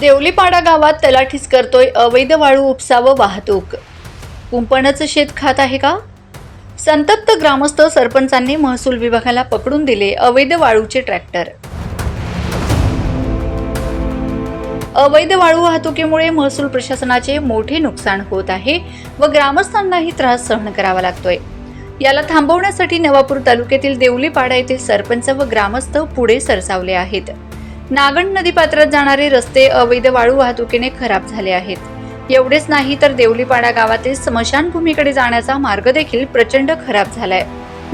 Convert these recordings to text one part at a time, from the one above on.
देवलीपाडा गावात तलाठीच करतोय अवैध वाळू उपसा व वाहतूक. कुंपणाचं शेत खात आहे का? संतप्त ग्रामस्थ सरपंचांनी महसूल विभागाला पकडून दिले अवैध वाळूचे ट्रॅक्टर. अवैध वाळू वाहतुकीमुळे महसूल प्रशासनाचे मोठे नुकसान होत आहे व ग्रामस्थांनाही त्रास सहन करावा लागतोय. याला थांबवण्यासाठी नवापूर तालुक्यातील देवलीपाडा येथील सरपंच व ग्रामस्थ पुढे सरसावले आहेत. नागण नदीपात्रात जाणारे रस्ते अवैध वाळू वाहतुकीने खराब झाले आहेत. एवढेच नाही तर देवलीपाडा गावातील स्मशानभूमीकडे जाण्याचा मार्ग देखील प्रचंड खराब झालाय.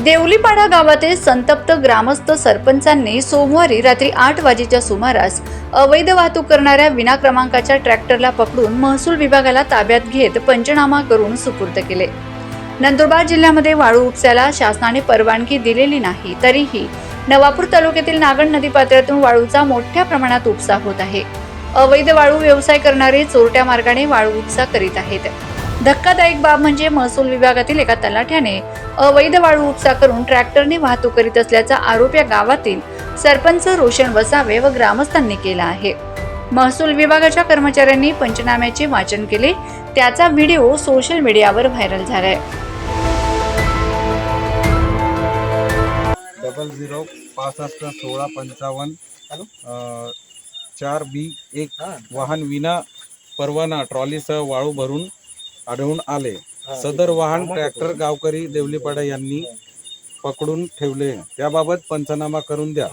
देवलीपाडा गावातील संतप्त ग्रामस्थ सरपंचांनी सोमवारी रात्री आठ वाजेच्या सुमारास अवैध वाहतूक करणाऱ्या विना क्रमांकाच्या ट्रॅक्टरला पकडून महसूल विभागाला ताब्यात घेत पंचनामा करून सुपूर्द केले. नंदुरबार जिल्ह्यामध्ये वाळू उपसायला शासनाने परवानगी दिलेली नाही तरीही नवापूर तालुक्यातील नागण नदीपात्रातून वाळूचा मोठ्या प्रमाणात उपसा होत आहे. अवैध वाळू व्यवसाय करणारे चोरट्या मार्गाने वाळू उपसा करीत आहेत. धक्कादायक बाब म्हणजे महसूल विभागातील एका तलाठ्याने अवैध वाळू उपसा करून ट्रॅक्टरने वाहतूक करीत असल्याचा आरोप या गावातील सरपंच रोशन वसावे व ग्रामस्थांनी केला आहे. महसूल विभागाच्या कर्मचाऱ्यांनी पंचनाम्याचे वाचन केले त्याचा व्हिडिओ सोशल मीडियावर व्हायरल झालाय. डबल झिरो पासष्ट सोळा पंचावन्न चार बी एक वाहन विना परवाना ट्रॉलीसह वाळू भरून आढळून आले. सदर वाहन ट्रॅक्टर गावकरी देवलीपाडा यांनी पकडून ठेवले. त्याबाबत पंचनामा करून द्या.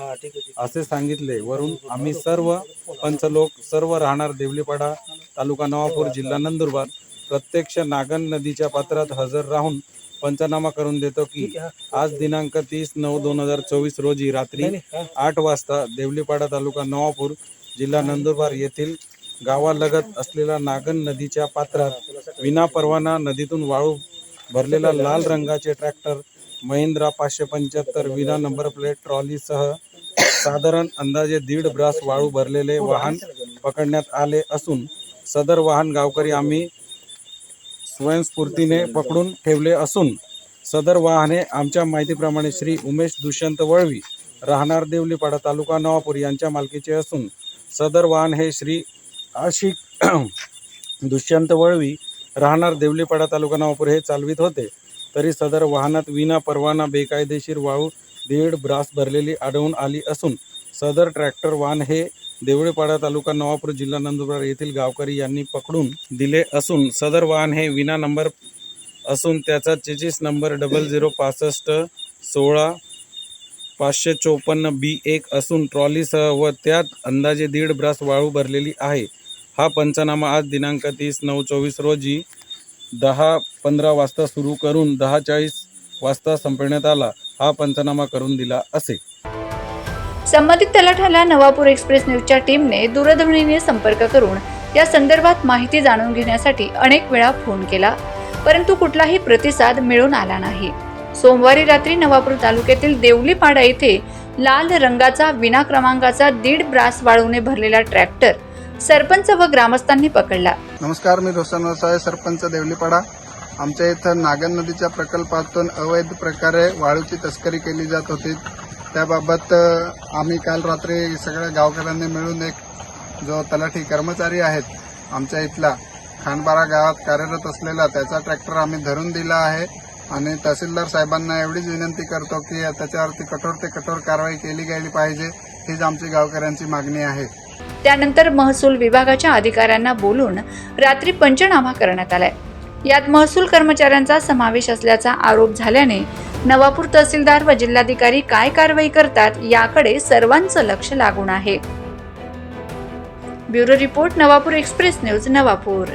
असे सांगितले. वरून आम्ही सर्व पंचलोक सर्व राहणार देवलीपाडा तालुका नवापूर जिल्हा नंदुरबार. प्रत्यक्ष नागन नदीच्या पात्रात हजर राहून पंचनामा करून देतो की आज दिनांक तीस नऊ दोन हजार चोवीस रोजी रात्री आठ वाजता देवलीपाडा तालुका नवापूर जिल्हा नंदुरबार येथील गावालगत असलेल्या नागन नदीच्या पात्रात विना परवाना नदीतून वाळू भरलेला लाल रंगाचे ट्रॅक्टर महिंद्रा पाचशे पंच्याहत्तर विना नंबर प्लेट ट्रॉलीसह साधारण अंदाजे दीड ब्रास वाळू भरलेले वाहन पकडण्यात आले असून सदर वाहन गावकरी आम्ही स्वयंस्फूर्तीने पकडून ठेवले असून सदर वाहने आमच्या माहितीप्रमाणे श्री उमेश दुष्यंत वळवी राहणार देवलीपाडा तालुका नवापूर यांच्या मालकीचे असून सदर वाहन हे श्री आशिक दुष्यंत वळवी राहणार देवलीपाडा तालुका नवापूर हे चालवित होते. तरी सदर वाहनात विना परवाना बेकायदेशीर वाळू दीड ब्रास भरलेली आढळून आली असून सदर ट्रॅक्टर वाहन हे देवळेपाडा तालुका नवापूर जिल्हा नंदुरबार येथील गावकरी यांनी पकडून दिले असून सदर वाहन हे विना नंबर असून त्याचा चेचीस नंबर डबल झिरो पासष्ट सोळा पाचशे चोपन्न बी एक असून ट्रॉलीसह व त्यात अंदाजे दीड ब्रास वाळू भरलेली आहे. हा पंचनामा आज दिनांक तीस नऊ चोवीस रोजी दहा पंधरा वाजता सुरू करून दहा चाळीस वाजता संपण्यात आला. हा पंचनामा करून दिला असे. संबंधित तलाठ्याला नवापूर एक्सप्रेस न्यूजच्या टीमने दूरध्वनीने संपर्क करून या संदर्भात माहिती जाणून घेण्यासाठी अनेक वेळा फोन केला. परंतु कुठलाही प्रतिसाद मिळून आला नाही. सोमवारी रात्री नवापूर तालुक्यातील देवलीपाडा येथे लाल रंगाचा विना क्रमांकाचा दीड ब्रास वाळूने भरलेला ट्रॅक्टर सरपंच व ग्रामस्थांनी पकडला. नमस्कार मी रोशन साहेब सरपंच देवलीपाडा. आमच्या इथं नागन नदीच्या प्रकल्पातून अवैध प्रकारे वाळूची तस्करी केली जात होती. त्याबाबत आम्ही काल रात्री सगळ्या गावकऱ्यांनी मिळून एक जो तलाठी कर्मचारी आहेत आमच्या इथला खानबारा गावात कार्यरत असलेला त्याचा ट्रॅक्टर आम्ही धरून दिला आहे. आणि तहसीलदार साहेबांना एवढीच विनंती करतो की त्याच्यावरती कठोर ते कठोर कारवाई केली गेली पाहिजे हीच आमची गावकऱ्यांची मागणी आहे. त्यानंतर महसूल विभागाच्या अधिकाऱ्यांना बोलून रात्री पंचनामा करण्यात आलाय. यात महसूल कर्मचाऱ्यांचा समावेश असल्याचा आरोप झाल्याने नवापूर तहसीलदार व जिल्हाधिकारी काय कारवाई करतात याकडे सर्वांचं लक्ष लागून आहे. Bureau report Navapur express news Navapur.